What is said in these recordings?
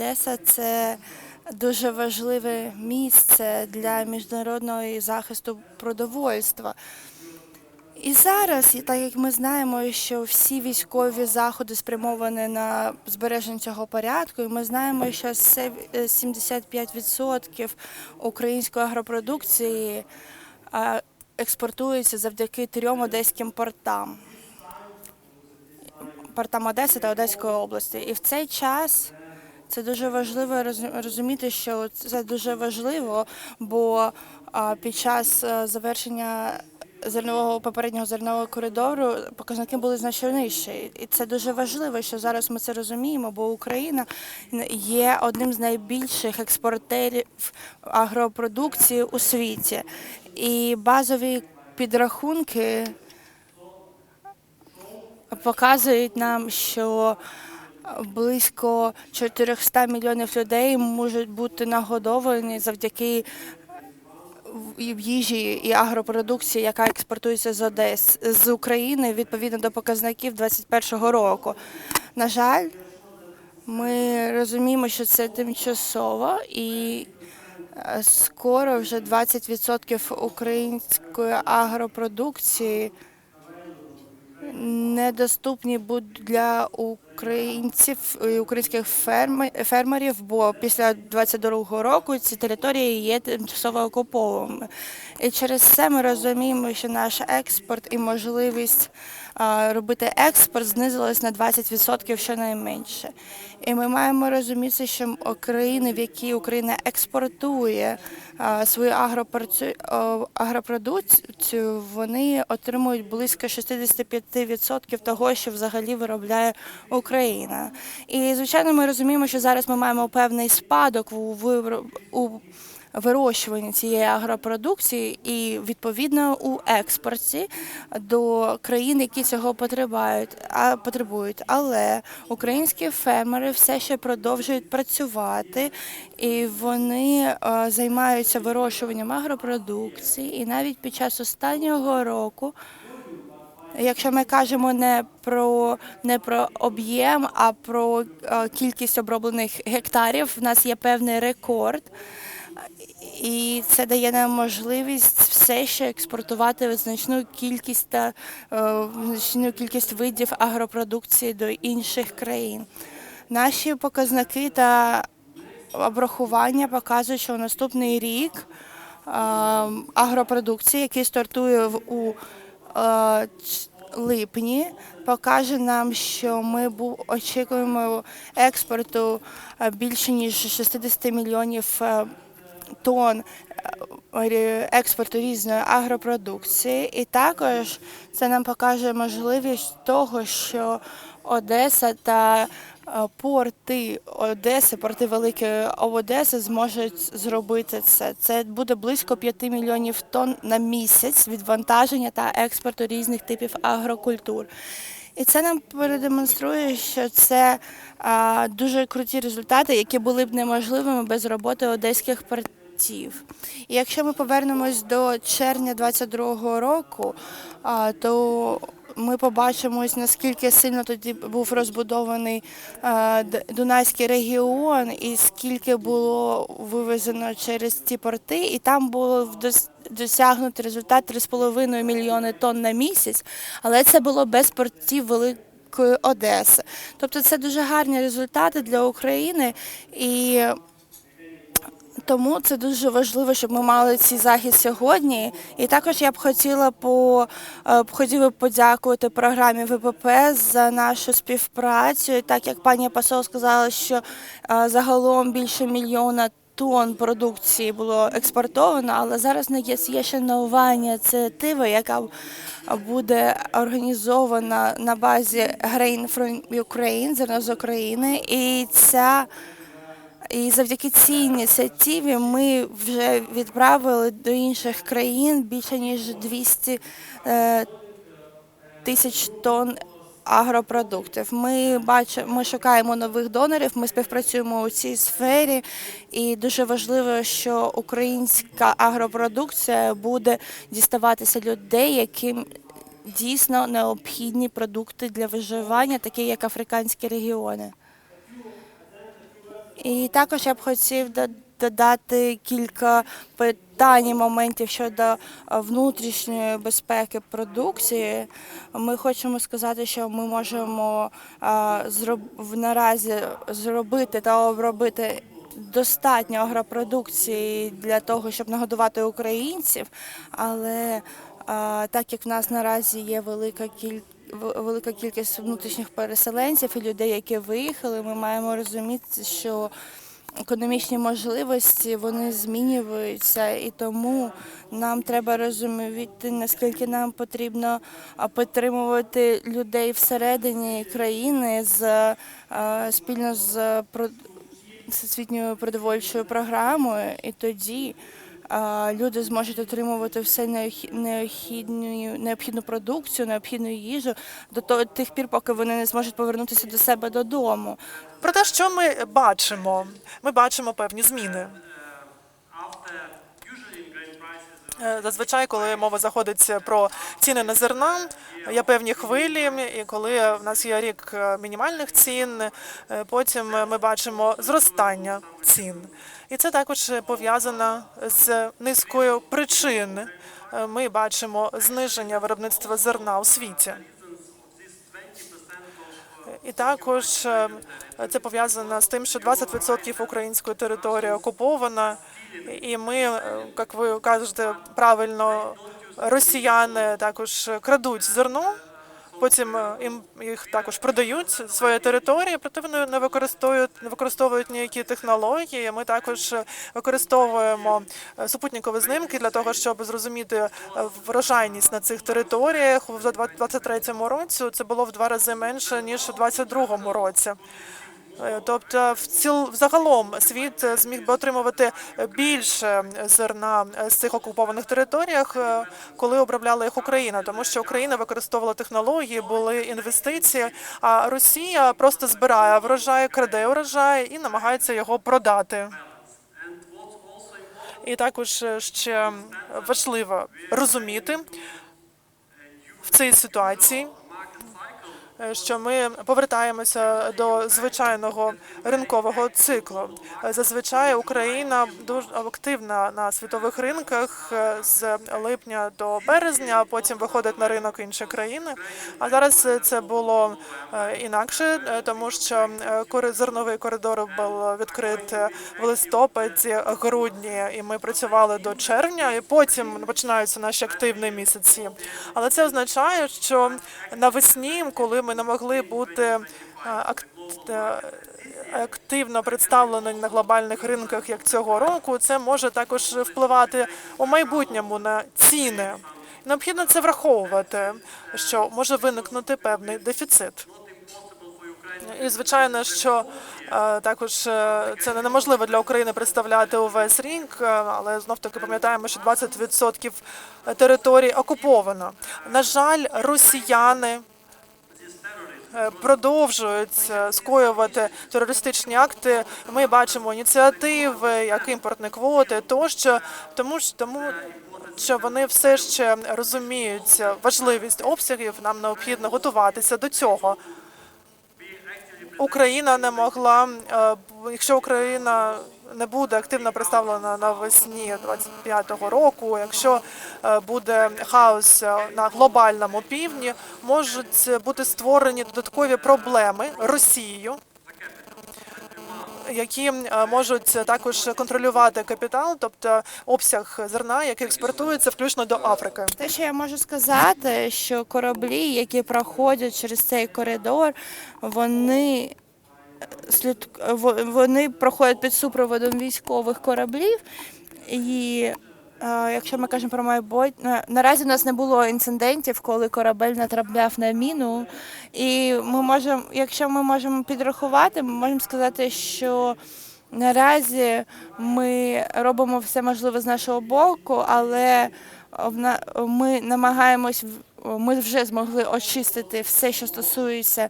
Одеса це дуже важливе місце для міжнародного захисту продовольства. І зараз, і так як ми знаємо, що всі військові заходи спрямовані на збереження цього порядку, і ми знаємо, що е, 75% української агропродукції експортується завдяки трьом одеським портам. Портам Одеси та Одеської області. І в цей час це дуже важливо роз- розуміти, що це дуже важливо, бо під час е, завершення зернового попереднього зернового коридору показники були значно нижчі. І це дуже важливо, що зараз ми це розуміємо, бо Україна є одним з найбільших експортерів агропродукції у світі. І базові підрахунки показують нам, що близько 400 мільйонів людей можуть бути нагодовані завдяки їжі і агропродукції, яка експортується з Одес з України відповідно до показників 2021 року. На жаль, ми розуміємо, що це тимчасово і е, скоро вже 20% української агропродукції недоступні будуть для українців українських ферме- фермерів, бо після 22-го року ці території є тимчасово окупованими. І через це ми розуміємо, що наш експорт і можливість робити експорт знизилась на 20% щонайменше. І ми маємо розуміти, що країни, в які Україна експортує свою агропродукцію, вони отримують близько 65% того, що взагалі виробляє Україна. І звичайно, ми розуміємо, що зараз ми маємо певний спадок у у вирощуванні цієї агропродукції і відповідно у експорті до країн, які цього потребують. А потребують. Але українські фермери все ще продовжують працювати, і вони е, займаються вирощуванням агропродукції. І навіть під час останнього року. Якщо ми кажемо не про не про об'єм, а про е, кількість оброблених гектарів, в нас є певний рекорд, і це дає нам можливість все ще експортувати значну кількість та е, значну кількість видів агропродукції до інших країн. Наші показники та обрахування показують, що наступний рік е, агропродукції, який стартує в у липні, покаже нам, що ми очікуємо експорту е, більше ніж 60 мільйонів е, тонн е, експорту різної агропродукції. І також це нам покаже можливість того, що Одеса та е, порти Одеси, порти Великої Одеси зможуть зробити це. Це буде близько 5 мільйонів тонн на місяць відвантаження та експорту різних типів агрокультур. І це нам продемонструє, що це а, дуже круті результати, які були б неможливими без роботи одеських портів. І якщо ми повернемось до червня 22-го року, а, то ми побачимо, наскільки сильно тоді був розбудований Дунайський регіон, і скільки було вивезено через ці порти, і там було досягнути результат 3,5 мільйони тонн на місяць, але це було без портів Великої Одеси. Тобто це дуже гарні результати для України і. Тому це дуже важливо, щоб ми мали цей захід сьогодні. І також я б хотіла по е, хотіла подякувати програмі ВПП за нашу співпрацю. І так як пані посол сказала, що е, загалом більше мільйона тонн продукції було експортовано, але зараз не є ще нова ініціатива, яка буде організована на базі Grain from Ukraine, зерно з України. І ця і завдяки цій ініціативі ми вже відправили до інших країн більше ніж 200 е, тисяч тонн агропродуктів. Ми бачимо, ми шукаємо нових донорів, ми співпрацюємо у цій сфері, і дуже важливо, що українська агропродукція буде діставатися людей, яким дійсно необхідні продукти для виживання, такі як африканські регіони. І також я б хотів додати кілька питань моментів щодо е, внутрішньої безпеки продукції. Ми хочемо сказати, що ми можемо е, наразі зробити та обробити достатньо агропродукції для того, щоб нагодувати українців, але е, так як в нас наразі є велика кількість велика кількість внутрішніх переселенців і людей, які виїхали, ми маємо розуміти, що економічні можливості вони змінюються, і тому нам треба розуміти, наскільки нам потрібно підтримувати людей всередині країни з спільно з всесвітньою продовольчою програмою, і тоді люди зможуть отримувати все необхі- необхідну, необхідну продукцію, необхідну їжу до того тих пір, поки вони не зможуть повернутися до себе додому. Про те, що ми бачимо, ми бачимо певні зміни. Е, Зазвичай, коли мова заходить про ціни на зерна, є певні хвилі, і коли в нас є рік е, мінімальних цін, е, потім ми бачимо зростання цін. І це також пов'язано з низкою причин. Е, Ми бачимо зниження виробництва зерна у світі. І також е, це пов'язано з тим, що 20% української території окупована, і ми, е, як ви кажете, правильно, росіяни також крадуть зерно. Потім е, їм їх також продають свої території, проте вони не використовують не використовують ніякі технології. Ми також е, використовуємо е, супутникові знімки для того, щоб зрозуміти врожайність на цих територіях. В 2023 році це було в два рази менше ніж у 2022 році. Е, Тобто, в ціл взагалом світ е, зміг би отримувати більше зерна е, з цих окупованих територіях, е, коли обробляла їх Україна, тому що Україна використовувала технології, були інвестиції. А Росія просто збирає врожай, краде врожай і намагається його продати. І також е, ще важливо розуміти в цій ситуації е, що ми повертаємося до звичайного ринкового циклу. Е, Зазвичай Україна дуже активна на світових ринках е, з липня до березня, а потім виходить на ринок інші країни. А зараз е, це було е, інакше, е, тому що е, зерновий коридор був відкрит е, в листопаді, грудні, і ми працювали до червня, і потім починаються наші активні місяці. Але це означає, що навесні, коли ми не могли бути е, е, активно представлені на глобальних ринках, як цього року, це може також впливати у майбутньому на ціни. Необхідно це враховувати, що може виникнути певний дефіцит. І звичайно, що е, також це неможливо для України представляти увесь рік, але знов таки пам'ятаємо, що 20% території окуповано. На жаль, росіяни продовжують е, скоювати терористичні акти. Ми бачимо ініціативи, як імпортні квоти, тощо, тому ж тому. Що вони все ще розуміють важливість обсягів, нам необхідно готуватися до цього. Україна не могла, е, якщо Україна не буде активно представлена навесні 25-го року, якщо е, буде хаос е, на глобальному півдні, можуть бути створені додаткові проблеми Росією. Які е, можуть також контролювати капітал, тобто обсяг зерна, який експортується, включно до Африки. Те, що я можу сказати, що кораблі, які проходять через цей коридор, вони вони проходять під супроводом військових кораблів. І е, якщо ми кажемо про майбутнє, наразі у нас не було інцидентів, коли корабель натрапляв на міну. І ми можемо, якщо ми можемо підрахувати, ми можемо сказати, що наразі ми робимо все можливе з нашого боку, але ми намагаємось ми вже змогли очистити все, що стосується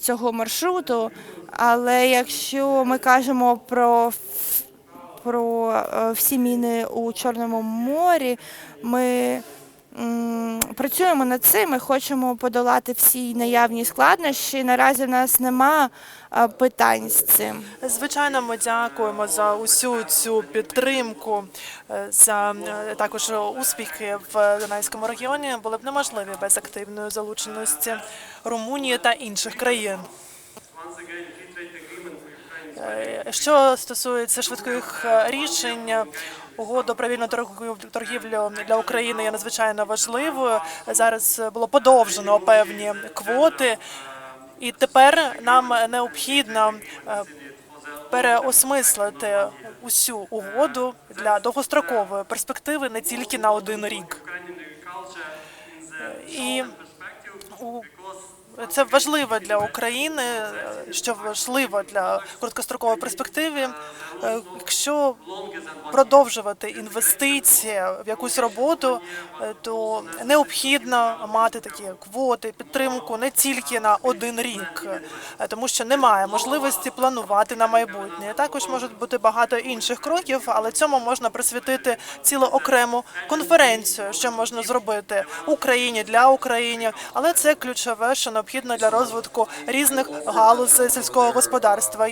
цього маршруту. Але якщо ми кажемо про про е, всі міни у Чорному морі, ми працюємо над цим. Ми хочемо подолати всі наявні складнощі. Наразі в нас нема питань з цим. Звичайно, ми дякуємо за усю цю підтримку, е, за е, також успіхи в Дунайському регіоні були б неможливі без активної залученості Румунії та інших країн. Е, Що стосується швидких рішень, угода про вільну торгів- торгівлю для України є надзвичайно важливою. Зараз було подовжено певні квоти, і тепер нам необхідно е, переосмислити усю угоду для довгострокової перспективи не тільки на один рік. І у це важливо для України, що важливо для короткострокової перспективи. Якщо продовжувати інвестиції в якусь роботу, то необхідно мати такі квоти, підтримку не тільки на один рік, тому що немає можливості планувати на майбутнє. Також можуть бути багато інших кроків, але цьому можна присвятити цілу окрему конференцію, що можна зробити Україні для України. Але це ключове, що необхідно для розвитку різних галузей сільського господарства.